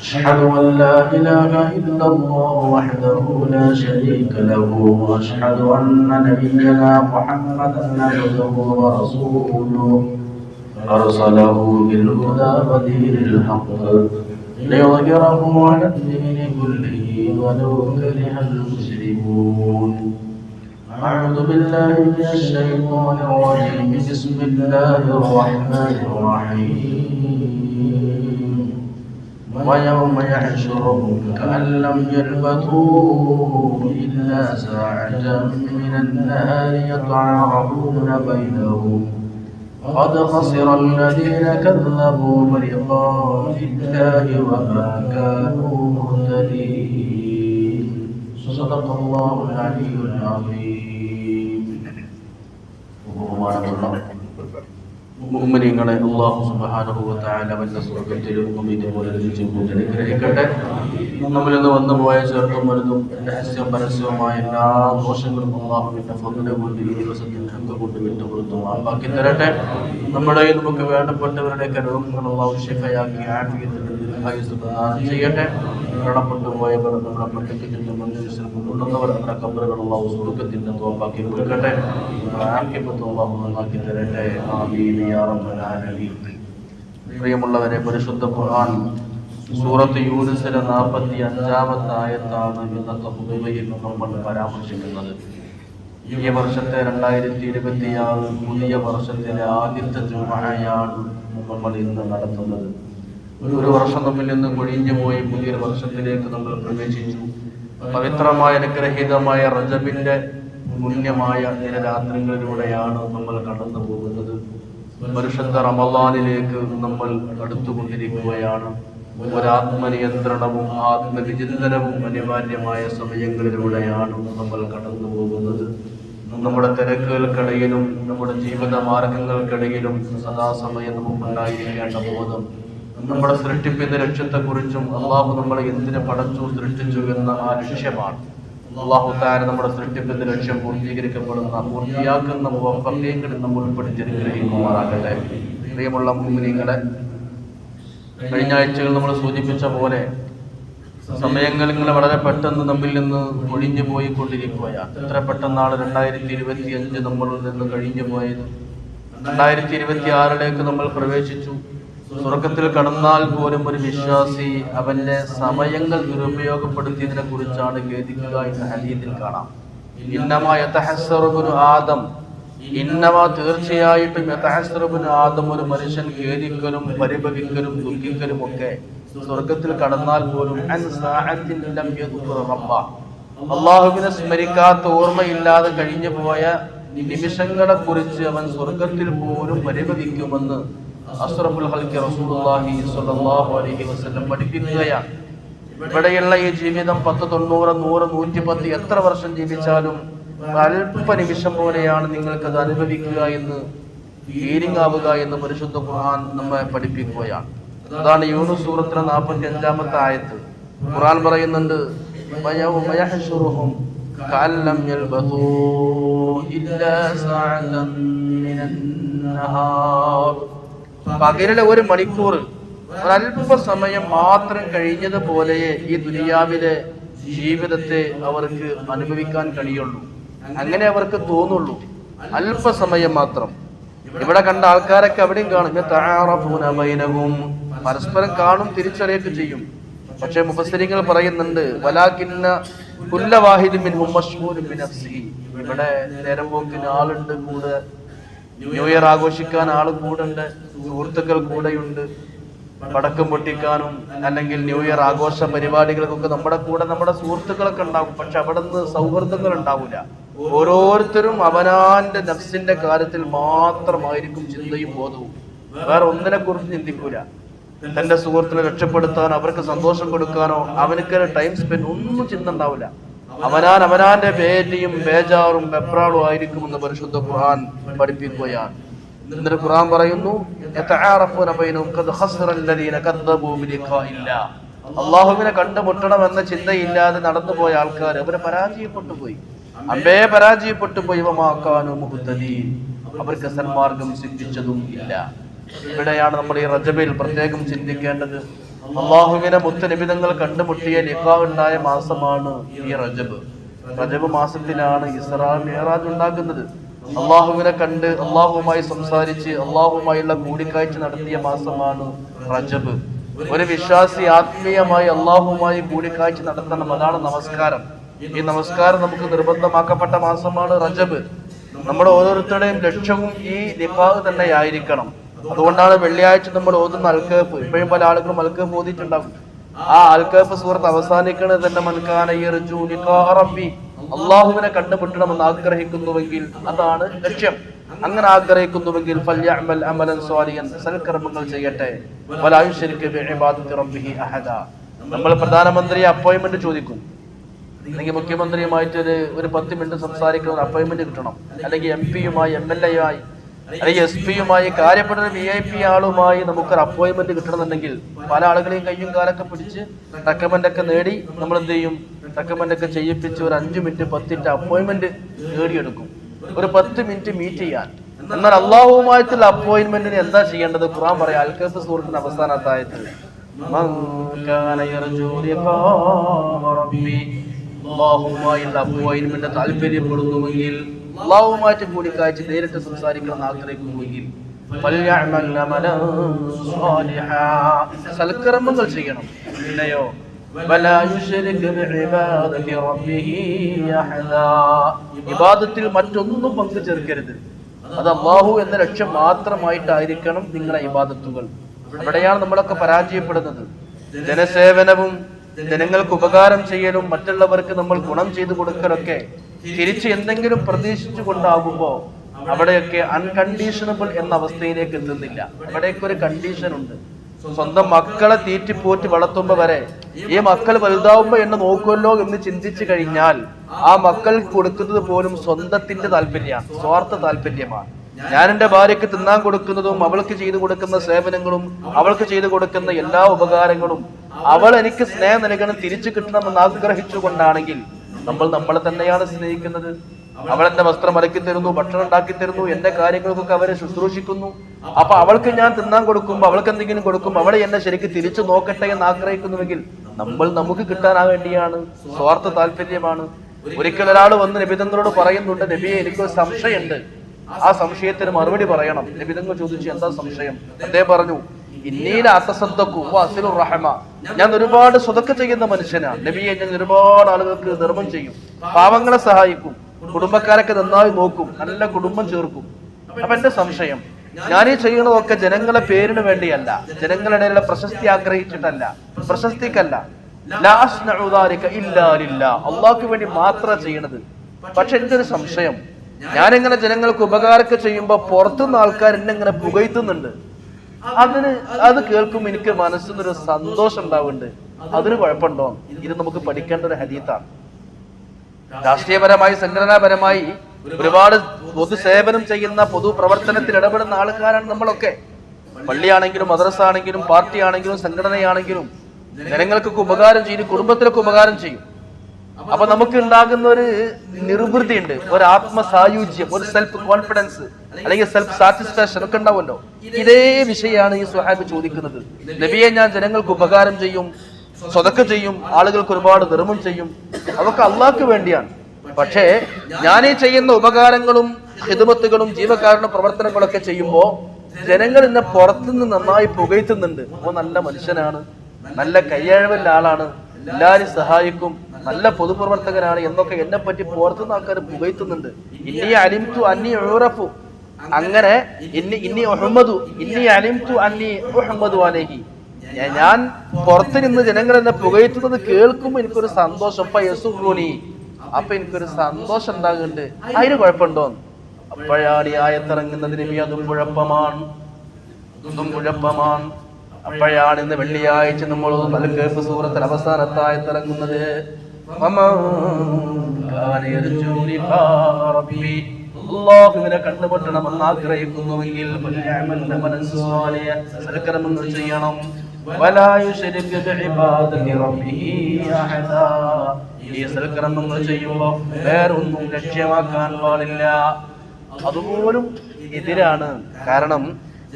أشهد أن لا إله إلا الله وحده لا شريك له وأشهد أن نبينا محمدا عبده ورسوله. أرسله بالهدى ودين الحق ليظهره على الدين كله ولو كره المشركون. أعوذ بالله من الشيطان الرجيم. بسم الله الرحمن الرحيم. ويوم يحشرهم كأن لم يلبثوا إلا ساعة من النهار يتعارفون بينهم. قد خسر الذين كذبوا بلقاء الله وما كانوا مهتدين. صدق الله العلي العظيم. മുഅ്മിനീങ്ങളെ അള്ളാഹു സുബ്ഹാനഹു വ സ്വർഗത്തിലും ഭൂമിയിലും ഇതുപോലെ ലഭിച്ചുകൊണ്ട് അനുഗ്രഹിക്കട്ടെ. നമ്മിൽ നിന്ന് വന്നു പോയ ചെറുതും വലുതും രഹസ്യം പരസ്യവുമായ എല്ലാ ദോഷങ്ങളും അള്ളാഹുവിന്റെ ഫضل കൊണ്ട് ഈ ദിവസത്തിൽ ഹക്ക് കൊണ്ട് വിട്ടുകൊടുത്തു ആക്കി തരട്ടെ. നമ്മുടെ നമുക്ക് വേണ്ടപ്പെട്ടവരുടെ രോഗങ്ങൾ അള്ളാഹു ഷിഫയാക്കി ആഫിയത്തിൽ ചെയ്യട്ടെ. മരണപ്പെട്ടു പോയവർ നമ്മുടെ പട്ടികത്തിന്റെ മനുഷ്യർ കൊണ്ടുവന്നവർ നമ്മുടെ കബറുകളുള്ള അള്ളാഹു സ്വർഗത്തിന്റെ തോപ്പാക്കി കൊടുക്കട്ടെ. ആക്കിപ്പത്ത് അള്ളാഹു നന്നാക്കി തരട്ടെ? പ്രിയമുള്ളവരെ പരിശുദ്ധ ഖുർആൻ സൂറത്ത് യൂനുസിലെ നാൽപ്പത്തി അഞ്ചാമത്തെ ആയത്താണ് ഇന്നത്തെ പുതുവയിൽ നമ്മൾ പരാമർശിക്കുന്നത്. ഈ വർഷത്തെ രണ്ടായിരത്തി ഇരുപത്തിയാറ് പുതിയ വർഷത്തിലെ ആദ്യത്തെ ജുമയാണ് നമ്മൾ ഇന്ന് നടത്തുന്നത്. ഒരു വർഷം തമ്മിൽ നിന്ന് കൊഴിഞ്ഞു പോയി പുതിയൊരു വർഷത്തിലേക്ക് നമ്മൾ പ്രവേശിച്ചു. പവിത്രമായ അനുഗ്രഹീതമായ റജബിന്റെ പുണ്യമായ ചില രാത്രികളിലൂടെയാണ് നമ്മൾ കടന്നു പോകുന്നത്. പരിശുദ്ധ റമലാനിലേക്ക് നമ്മൾ അടുത്തുകൊണ്ടിരിക്കുകയാണ്. ഒരാത്മനിയന്ത്രണവും ആത്മവിചിന്തനവും അനിവാര്യമായ സമയങ്ങളിലൂടെയാണ് നമ്മൾ കടന്നു പോകുന്നത്. നമ്മുടെ തിരക്കുകൾക്കിടയിലും നമ്മുടെ ജീവിത മാർഗങ്ങൾക്കിടയിലും സദാസമയം നമുക്കുണ്ടായിരിക്കേണ്ട ബോധം നമ്മുടെ സൃഷ്ടിപ്പിന്റെ ലക്ഷ്യത്തെക്കുറിച്ചും അള്ളാഹു നമ്മളെ എന്തിനെ പടച്ചു സൃഷ്ടിച്ചു എന്ന ആ ലക്ഷ്യമാണ്. അള്ളാഹു താര നമ്മുടെ സൃഷ്ടിപ്പിന്റെ ലക്ഷ്യം പൂർത്തീകരിക്കപ്പെടുന്ന പൂർത്തിയാക്കുന്ന മുവഫീങ്ങളിൽ നമ്മൾ ഉൾപ്പെടുത്തി അനുഗ്രഹിക്കുമാറാകട്ടെ പ്രിയമുള്ള മുമ്പിനിങ്ങളെ കഴിഞ്ഞ ആഴ്ചകൾ നമ്മൾ സൂചിപ്പിച്ച പോലെ സമയങ്ങൾ വളരെ പെട്ടെന്ന് നമ്മിൽ നിന്ന് ഒഴിഞ്ഞു പോയിക്കൊണ്ടിരിക്കുകയാണ്. എത്ര പെട്ടെന്നാണ് രണ്ടായിരത്തി ഇരുപത്തി അഞ്ച് നമ്മളിൽ നിന്ന് കഴിഞ്ഞു പോയത്? രണ്ടായിരത്തി ഇരുപത്തി ആറിലേക്ക് നമ്മൾ പ്രവേശിച്ചു. സ്വർഗത്തിൽ കടന്നാൽ പോലും ഒരു വിശ്വാസി അവന്റെ സമയങ്ങൾ ദുരുപയോഗപ്പെടുത്തിയതിനെ കുറിച്ചാണ് ഖേദിക്കുക എന്ന് ഹലീദിൽ കാണാം. ഇന്നമ യതഹസ്സറുബുനു ആദം. ഇന്നമ തീർച്ചയായിട്ടും യതഹസ്സറുബുനു ആദം ഒരു മനുഷ്യൻ ഖേദിക്കലും പരിഭവിക്കലും ദുഃഖിക്കലും ഒക്കെ സ്വർഗത്തിൽ കടന്നാൽ പോലും അള്ളാഹുവിനെ സ്മരിക്കാത്ത ഓർമ്മയില്ലാതെ കഴിഞ്ഞു പോയ നിമിഷങ്ങളെ കുറിച്ച് അവൻ സ്വർഗത്തിൽ പോലും പരിഭവിക്കുമെന്ന് അസ്റഫുൽ ഹൽക്കി റസൂലുള്ളാഹി സ്വല്ലല്ലാഹു അലൈഹി വസല്ലം പഠിപ്പിക്കുകയാണ് ഇവിടെയുള്ള ഈ ജീവിതം പത്ത് തൊണ്ണൂറ് നൂറ് നൂറ്റി പത്ത് എത്ര വർഷം ജീവിച്ചാലും അല്പ നിമിഷം പോലെയാണ് നിങ്ങൾക്കത് അനുഭവിക്കുക എന്ന് ഫീലിംഗ് ആവുക എന്ന് പരിശുദ്ധ ഖുർആൻ നമ്മെ പഠിപ്പിക്കുകയാണ് അതാണ് യൂനുസ് സൂറത്തിന് നാൽപ്പത്തി അഞ്ചാമത്തെ ആയത്ത്. ഖുർആൻ പറയുന്നുണ്ട് ഇല്ലാ പകലിലെ ഒരു മണിക്കൂർ ഒരല്പസമയം മാത്രം കഴിഞ്ഞതുപോലെ ഈ ദുനിയാവിലെ ജീവിതത്തെ അവർക്ക് അനുഭവിക്കാൻ കഴിയുള്ളൂ. അങ്ങനെ അവർക്ക് തോന്നുള്ളൂ. അല്പസമയം മാത്രം. ഇവിടെ കണ്ട ആൾക്കാരൊക്കെ അവിടെയും കാണും. പരസ്പരം കാണും തിരിച്ചറിയൊക്കെ ചെയ്യും. പക്ഷെ മുഫസ്സിരിങ്ങൾ പറയുന്നുണ്ട് വലാകിന്ന കുല്ല വാഹിദും മിൻഹും മശ്ഹൂരും ബിനഫ്സിഹി. ഇവിടെ നേരം പോക്കിന് ആളുണ്ട് കൂടെ. ന്യൂ ഇയർ ആഘോഷിക്കാൻ ആൾ കൂടുണ്ട് സുഹൃത്തുക്കൾ കൂടെയുണ്ട്. പടക്കം പൊട്ടിക്കാനും അല്ലെങ്കിൽ ന്യൂ ഇയർ ആഘോഷ പരിപാടികൾക്കൊക്കെ നമ്മുടെ കൂടെ നമ്മുടെ സുഹൃത്തുക്കളൊക്കെ ഉണ്ടാകും പക്ഷെ അവിടെ നിന്ന് സൗഹൃദങ്ങൾ ഉണ്ടാവില്ല ഓരോരുത്തരും അവനാന്റെ നഫ്സിന്റെ കാര്യത്തിൽ മാത്രമായിരിക്കും ചിന്തയും ബോധവും. വേറെ ഒന്നിനെ കുറിച്ച് ചിന്തിക്കൂല. തന്റെ സുഹൃത്തിനെ രക്ഷപ്പെടുത്താനോ അവർക്ക് സന്തോഷം കൊടുക്കാനോ അവനക്ക് ടൈം സ്പെൻഡ് ഒന്നും ചിന്ത ഉണ്ടാവില്ല അവനാൻ അവനാന്റെ പേരിയും ബേജാറും വെപ്രാളും ആയിരിക്കുമെന്ന് പരിശുദ്ധ ഖുർആൻ പഠിപ്പിക്കുകയാണ്. എന്നിട്ട് ഖുർആൻ പറയുന്നു. അള്ളാഹുവിനെ കണ്ടുമുട്ടണം എന്ന ചിന്തയില്ലാതെ നടന്നുപോയ ആൾക്കാർ അവരെ പരാജയപ്പെട്ടു പോയി അമ്പേ പരാജയപ്പെട്ടു പോയി വമാക്കാനു മുഹ്തദീൻ. അവർക്ക് സന്മാർഗം സിദ്ധിച്ചതും ഇല്ല. ഇവിടെയാണ് നമ്മൾ ഈ റജബയിൽ പ്രത്യേകം ചിന്തിക്കേണ്ടത്. അള്ളാഹുവിനെ മുത്തനിബിതങ്ങൾ കണ്ടുമുട്ടിയ ഉണ്ടായ മാസമാണ് ഈ റജബ്. റജബ് മാസത്തിലാണ് ഇസ്രാ മേറാജ് ഉണ്ടാകുന്നത്. അള്ളാഹുവിനെ കണ്ട് അള്ളാഹുവുമായി സംസാരിച്ച് അള്ളാഹുമായുള്ള കൂടിക്കാഴ്ച നടത്തിയ മാസമാണ് റജബ്. ഒരു വിശ്വാസി ആത്മീയമായി അള്ളാഹുമായി കൂടിക്കാഴ്ച നടത്തണം അതാണ് നമസ്കാരം. ഈ നമസ്കാരം നമുക്ക് നിർബന്ധമാക്കപ്പെട്ട മാസമാണ് റജബ്. നമ്മുടെ ഓരോരുത്തരുടെയും ലക്ഷ്യവും ഈ നിപ്പാഹ് തന്നെ ആയിരിക്കണം അതുകൊണ്ടാണ് വെള്ളിയാഴ്ച നമ്മൾ ഓതുന്ന അൽക്കേഫ് ഇപ്പോഴും പല ആളുകളും അൽക്കേഫ് ഓതിയിട്ടുണ്ടാവും. ആ അൽക്കേഫ് സുഹൃത്ത് അവസാനിക്കുന്നത് തന്നെ റബ്ബി. അള്ളാഹുവിനെ കണ്ടുപിടിക്കണമെന്ന് ആഗ്രഹിക്കുന്നുവെങ്കിൽ അതാണ് ലക്ഷ്യം. അങ്ങനെ ആഗ്രഹിക്കുന്നുവെങ്കിൽ ഫല്യഅമൽ അമലൻ സൽക്കർമ്മങ്ങൾ ചെയ്യട്ടെ. ബിഇബാദത്തി റബ്ബിഹി അഹദ. നമ്മൾ പ്രധാനമന്ത്രി അപ്പോയിന്റ്മെന്റ് ചോദിക്കും. അല്ലെങ്കിൽ മുഖ്യമന്ത്രിയുമായിട്ട് ഒരു ഒരു പത്ത് മിനിറ്റ് സംസാരിക്കുന്ന അപ്പോയിന്റ്മെന്റ് കിട്ടണം. അല്ലെങ്കിൽ എം പിയുമായി എം എൽ എ ആയി അല്ലെങ്കിൽ എസ് പിയുമായി കാര്യപ്പെടുന്ന വി ഐ പി ആളുമായി നമുക്കൊരു അപ്പോയിൻമെന്റ് കിട്ടണമെന്നുണ്ടെങ്കിൽ പല ആളുകളെയും കയ്യും കാലൊക്കെ പിടിച്ച് റെക്കമെൻഡ് ഒക്കെ നേടി നമ്മൾ എന്ത് ചെയ്യും റെക്കമെൻഡ് ഒക്കെ ചെയ്യിപ്പിച്ച് ഒരു അഞ്ച് മിനിറ്റ് പത്തിന്റെ അപ്പോയിൻമെന്റ് നേടിയെടുക്കും. ഒരു പത്ത് മിനിറ്റ് മീറ്റ് ചെയ്യാൻ. എന്നാൽ അള്ളാഹുമായിട്ടുള്ള അപ്പോയിൻമെന്റിന് എന്താ ചെയ്യേണ്ടത്? ഖുറാൻ പറയാം അൽക്കത്ത് സൂറത്തിന്റെ അവസാന അള്ളാഹുമായുള്ള അപ്പോയിൻമെന്റ് താല്പര്യപ്പെടുന്നുവെങ്കിൽ അള്ളാഹുമായിട്ട് കൂടിക്കാഴ്ച നേരിട്ട് സംസാരിക്കണം ആഗ്രഹിക്കുന്നുവെങ്കിൽ സൽക്കർമ്മങ്ങൾ ചെയ്യണം. പിന്നെയോ വിവാദത്തിൽ മറ്റൊന്നും പങ്കു ചേർക്കരുത് അത് അള്ളാഹു എന്ന ലക്ഷ്യം മാത്രമായിട്ടായിരിക്കണം നിങ്ങളുടെ ഇബാദത്തുകൾ. അവിടെയാണ് നമ്മളൊക്കെ പരാജയപ്പെടുന്നത്. ജനസേവനവും ജനങ്ങൾക്ക് ഉപകാരം ചെയ്യലും മറ്റുള്ളവർക്ക് നമ്മൾ ഗുണം ചെയ്തു കൊടുക്കലൊക്കെ തിരിച്ച് എന്തെങ്കിലും പ്രതീക്ഷിച്ചു കൊണ്ടാകുമ്പോൾ അവിടെയൊക്കെ അൺകണ്ടീഷണബിൾ എന്ന അവസ്ഥയിലേക്ക് എത്തുന്നില്ല അവിടെയൊക്കെ ഒരു കണ്ടീഷൻ ഉണ്ട്. സ്വന്തം മക്കളെ തീറ്റിപ്പോറ്റി വളർത്തുമ്പോ വരെ ഈ മക്കൾ വലുതാവുമ്പോ എന്നെ നോക്കുമല്ലോ എന്ന് ചിന്തിച്ചു കഴിഞ്ഞാൽ ആ മക്കൾ കൊടുക്കുന്നത് പോലും സ്വന്തത്തിന്റെ താല്പര്യമാണ് സ്വാർത്ഥ താല്പര്യമാണ്. ഞാൻ എന്റെ ഭാര്യയ്ക്ക് തിന്നാൻ കൊടുക്കുന്നതും അവൾക്ക് ചെയ്തു കൊടുക്കുന്ന സേവനങ്ങളും അവൾക്ക് ചെയ്തു കൊടുക്കുന്ന എല്ലാ ഉപകാരങ്ങളും അവൾ എനിക്ക് സ്നേഹം നൽകണം തിരിച്ചു കിട്ടണം കിട്ടണമെന്ന് ആഗ്രഹിച്ചുകൊണ്ടാണെങ്കിൽ നമ്മൾ നമ്മളെ തന്നെയാണ് സ്നേഹിക്കുന്നത്. അവൾ എന്റെ വസ്ത്രം അലക്കി തരുന്നു ഭക്ഷണം ഉണ്ടാക്കി തരുന്നു എന്റെ കാര്യങ്ങൾക്കൊക്കെ അവരെ ശുശ്രൂഷിക്കുന്നു. അപ്പൊ അവൾക്ക് ഞാൻ തിന്നാൻ കൊടുക്കുമ്പോൾ അവൾക്ക് എന്തെങ്കിലും കൊടുക്കുമ്പോൾ അവളെ എന്നെ ശരിക്കും തിരിച്ചു നോക്കട്ടെ എന്ന് ആഗ്രഹിക്കുന്നുവെങ്കിൽ നമ്മൾ നമുക്ക് കിട്ടാനാ വേണ്ടിയാണ്. സ്വാർത്ഥ താല്പര്യമാണ്. ഒരിക്കൽ ഒരാൾ വന്ന് നബിതങ്ങളോട് പറയുന്നുണ്ട് നബിയെ എനിക്കൊരു സംശയമുണ്ട്. ആ സംശയത്തിന് മറുപടി പറയണം. നബിതങ്ങൾ ചോദിച്ചു എന്താ സംശയം? അദ്ദേഹം പറഞ്ഞു ഞാൻ ഒരുപാട് സ്വതക്ക ചെയ്യുന്ന മനുഷ്യനാണ്. നബിയെ ഞാൻ ഒരുപാട് ആളുകൾക്ക് നിർമ്മം ചെയ്യും. പാവങ്ങളെ സഹായിക്കും. കുടുംബക്കാരൊക്കെ നന്നായി നോക്കും. നല്ല കുടുംബം ചേർക്കും. അപ്പൊ എന്റെ സംശയം ഞാൻ ഈ ചെയ്യുന്നതൊക്കെ ജനങ്ങളെ പേരിന് വേണ്ടിയല്ല. ജനങ്ങളുടെ പ്രശസ്തി ആഗ്രഹിച്ചിട്ടല്ല. പ്രശസ്തിക്കല്ല. അള്ളാഹ്ക്ക് വേണ്ടി മാത്രമാണ് ചെയ്യണത്. പക്ഷെ എന്റെ ഒരു സംശയം ഞാനിങ്ങനെ ജനങ്ങൾക്ക് ഉപകാരമൊക്കെ ചെയ്യുമ്പോ പുറത്തുനിന്ന് ആൾക്കാർ എന്നെ ഇങ്ങനെ പുകഴ്ത്തുന്നുണ്ട്. അതിന് അത് കേൾക്കുമ്പോൾ എനിക്ക് മനസ്സിനൊരു സന്തോഷം ഉണ്ടാവുന്നുണ്ട്. അതിന് കുഴപ്പമുണ്ടോ? ഇത് നമുക്ക് പഠിക്കേണ്ട ഒരു ഹരീത്താണ് രാഷ്ട്രീയപരമായി സംഘടനാപരമായി ഒരുപാട് പൊതുസേവനം ചെയ്യുന്ന പൊതു പ്രവർത്തനത്തിൽ ഇടപെടുന്ന ആൾക്കാരാണ് നമ്മളൊക്കെ. പള്ളിയാണെങ്കിലും മദ്രസ ആണെങ്കിലും പാർട്ടി ആണെങ്കിലും സംഘടനയാണെങ്കിലും ജനങ്ങൾക്കൊക്കെ ഉപകാരം ചെയ്യും കുടുംബത്തിലൊക്കെ ഉപകാരം ചെയ്യും. അപ്പൊ നമുക്ക് ഉണ്ടാകുന്ന ഒരു നിർവൃതി ഉണ്ട് ഒരു ആത്മസായുജ്യം ഒരു സെൽഫ് കോൺഫിഡൻസ് അല്ലെങ്കിൽ സെൽഫ് സാറ്റിസ്ഫാക്ഷൻ ഒക്കെ ഉണ്ടാവുമല്ലോ. ഇതേ വിഷയമാണ് ഈ സുഹാബ് ചോദിക്കുന്നത്. നബിയെ ഞാൻ ജനങ്ങൾക്ക് ഉപകാരം ചെയ്യും സ്വതക്ക ചെയ്യും ആളുകൾക്ക് ഒരുപാട് ധർമ്മം ചെയ്യും അതൊക്കെ അള്ളാഹ്ക്ക് വേണ്ടിയാണ്. പക്ഷേ ഞാൻ ഈ ചെയ്യുന്ന ഉപകാരങ്ങളും ഹിതമത്തുകളും ജീവകാരണ പ്രവർത്തനങ്ങളൊക്കെ ചെയ്യുമ്പോൾ ജനങ്ങൾ എന്നെ പുറത്തുനിന്ന് നന്നായി പുകഴ്ത്തുന്നുണ്ട്. അപ്പൊ നല്ല മനുഷ്യനാണ് നല്ല കയ്യഴവുള്ള ആളാണ്. എല്ലാരും സഹായിക്കും. നല്ല പൊതുപ്രവർത്തകനാണ് എന്നൊക്കെ എന്നെ പറ്റി പുറത്തുനിന്ന് ആൾക്കാർ പുകയത്തുന്നുണ്ട് ഇനി അലിംതു അന്നി ഉറഫു. അങ്ങനെ ഇനി ഇന്നി ഒഹമ്മദു ഇന്നി അലിംതു അന്നി ഒഹമ്മദു അലഹി. ഞാൻ പുറത്തു നിന്ന് ജനങ്ങൾ എന്നെ പുകയത്തുന്നത് കേൾക്കുമ്പോൾ എനിക്കൊരു സന്തോഷം. അപ്പൊ യസുഖൂനി അപ്പൊ എനിക്കൊരു സന്തോഷം ഉണ്ടാകുന്നുണ്ട്. അതിന് കുഴപ്പമുണ്ടോ? അപ്പോഴാണ് ഈ ആയത്തിറങ്ങുന്നതിന് അതും കുഴപ്പമാണ്. അതും കുഴപ്പമാണ്. അപ്പോഴാണ് ഇന്ന് വെള്ളിയാഴ്ച നമ്മൾ മലക്കേപ്പ് സൂറത്തിൽ അവസാനത്തായി തിറങ്ങുന്നത്. അള്ളാഹുവിനെ കണ്ടുപൊട്ടണമെന്ന് ആഗ്രഹിക്കുന്നുവെങ്കിൽ ചെയ്യണം. വേറൊന്നും ലക്ഷ്യമാക്കാൻ പാടില്ല. അതുപോലും എതിരാണ്. കാരണം